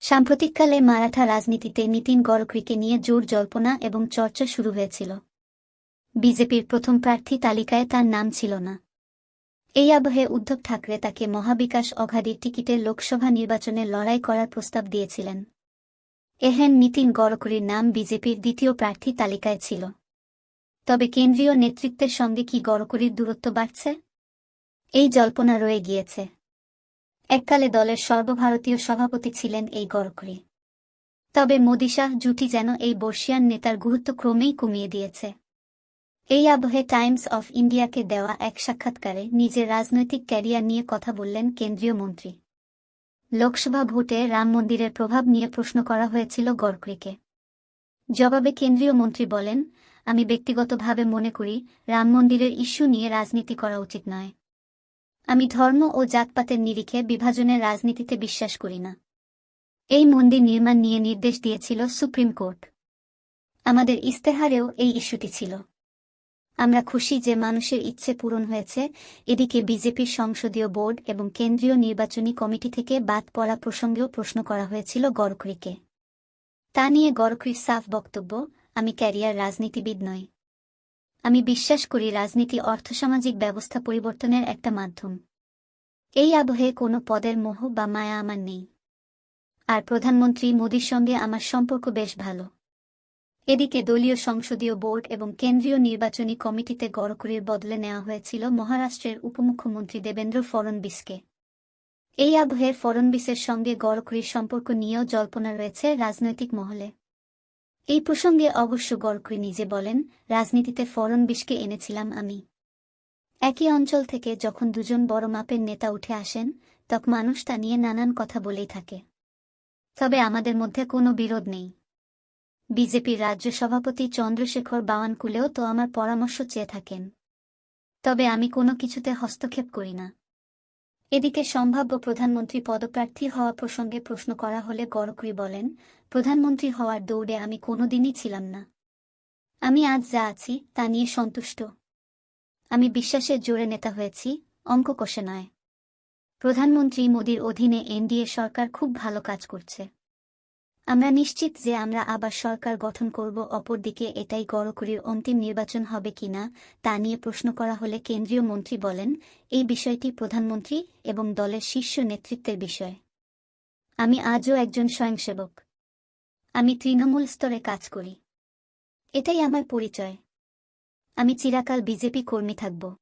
সাম্প্রতিককালে মারাঠা রাজনীতিতে নীতিন গড়করিকে নিয়ে জোর জল্পনা এবং চর্চা শুরু হয়েছিল। বিজেপির প্রথম প্রার্থী তালিকায় তার নাম ছিল না। এই আবহে উদ্ধব ঠাকরে তাকে মহাবিকাশ অঘাডির টিকিটে লোকসভা নির্বাচনে লড়াই করার প্রস্তাব দিয়েছিলেন। এহেন নীতিন গড়করির নাম বিজেপির দ্বিতীয় প্রার্থী তালিকায় ছিল। তবে কেন্দ্রীয় নেতৃত্বের সঙ্গে কি গড়করির দূরত্ব বাড়ছে? এই জল্পনা রয়ে গিয়েছে। এককালে দলের সর্বভারতীয় সভাপতি ছিলেন এই গড়করি তবে মোদি শাহ জুটি যেন এই বর্ষিয়ান নেতার গুরুত্ব ক্রমেই কমিয়ে দিয়েছে। এই আবহে টাইমস অফ ইন্ডিয়াকে দেওয়া এক সাক্ষাৎকারে নিজের রাজনৈতিক ক্যারিয়ার নিয়ে কথা বললেন কেন্দ্রীয় মন্ত্রী। লোকসভা ভোটে রাম মন্দিরের প্রভাব নিয়ে প্রশ্ন করা হয়েছিল গড়করিকে জবাবে কেন্দ্রীয় মন্ত্রী বলেন, আমি ব্যক্তিগতভাবে মনে করি, রাম মন্দিরের ইস্যু নিয়ে রাজনীতি করা উচিত নয়। আমি ধর্ম ও জাতপাতের নিরিখে বিভাজনের রাজনীতিতে বিশ্বাস করি না। এই মন্দির নির্মাণ নিয়ে নির্দেশ দিয়েছিল সুপ্রিম কোর্ট। আমাদের ইস্তেহারেও এই ইস্যুটি ছিল। আমরা খুশি যে মানুষের ইচ্ছে পূরণ হয়েছে, এদিকে বিজেপির সংসদীয় বোর্ড এবং কেন্দ্রীয় নির্বাচনী কমিটি থেকে বাদ পড়া প্রসঙ্গেও প্রশ্ন করা হয়েছিল গড়করিকে। তা নিয়ে গড়করির সাফ বক্তব্য, আমি ক্যারিয়ার রাজনীতিবিদ নই। আমি বিশ্বাস করি রাজনীতি অর্থসামাজিক ব্যবস্থা পরিবর্তনের একটা মাধ্যম। এই আবহে কোনো পদের মোহ বা মায়া আমার নেই। আর প্রধানমন্ত্রী মোদীর সঙ্গে আমার সম্পর্ক বেশ ভালো। এদিকে দলীয় সংসদীয় বোর্ড এবং কেন্দ্রীয় নির্বাচনী কমিটিতে গড়করির বদলে নেওয়া হয়েছিল মহারাষ্ট্রের উপমুখ্যমন্ত্রী দেবেন্দ্র ফড়নবিসকে। এই আবহে ফড়নবিসের সঙ্গে গড়করির সম্পর্ক নিয়েও জল্পনা রয়েছে রাজনৈতিক মহলে। এই প্রসঙ্গে অবশ্য গড়করি নিজে বলেন, রাজনীতিতে ফড়নবিসকে এনেছিলাম আমি। একই অঞ্চল থেকে যখন দুজন বড় মাপের নেতা উঠে আসেন তখন মানুষ তা নিয়ে নানান কথা বলেই থাকে। তবে আমাদের মধ্যে কোনো বিরোধ নেই। বিজেপির রাজ্য সভাপতি চন্দ্রশেখর বাওয়ানকুলেও তো আমার পরামর্শ চেয়ে থাকেন। তবে আমি কোনো কিছুতে হস্তক্ষেপ করি না। এদিকে সম্ভাব্য প্রধানমন্ত্রী পদপ্রার্থী হওয়া প্রসঙ্গে প্রশ্ন করা হলে গড়করি বলেন, প্রধানমন্ত্রী হওয়ার দৌড়ে আমি কোনোদিনই ছিলাম না। আমি আজ যা আছি তা নিয়ে সন্তুষ্ট। আমি বিশ্বাসের জোরে নেতা হয়েছি, অঙ্ক কষে নয়। প্রধানমন্ত্রী মোদীর অধীনে এনডিএ সরকার খুব ভালো কাজ করছে। আমরা নিশ্চিত যে আমরা আবার সরকার গঠন করব, অপরদিকে এটাই গড়করির অন্তিম নির্বাচন হবে কিনা তা নিয়ে প্রশ্ন করা হলে কেন্দ্রীয় মন্ত্রী বলেন, এই বিষয়টি প্রধানমন্ত্রী এবং দলের শীর্ষ নেতৃত্বের বিষয়। আমি আজও একজন স্বয়ংসেবক। আমি তৃণমূল স্তরে কাজ করি। এটাই আমার পরিচয়। আমি চিরাকাল বিজেপি কর্মী থাকব।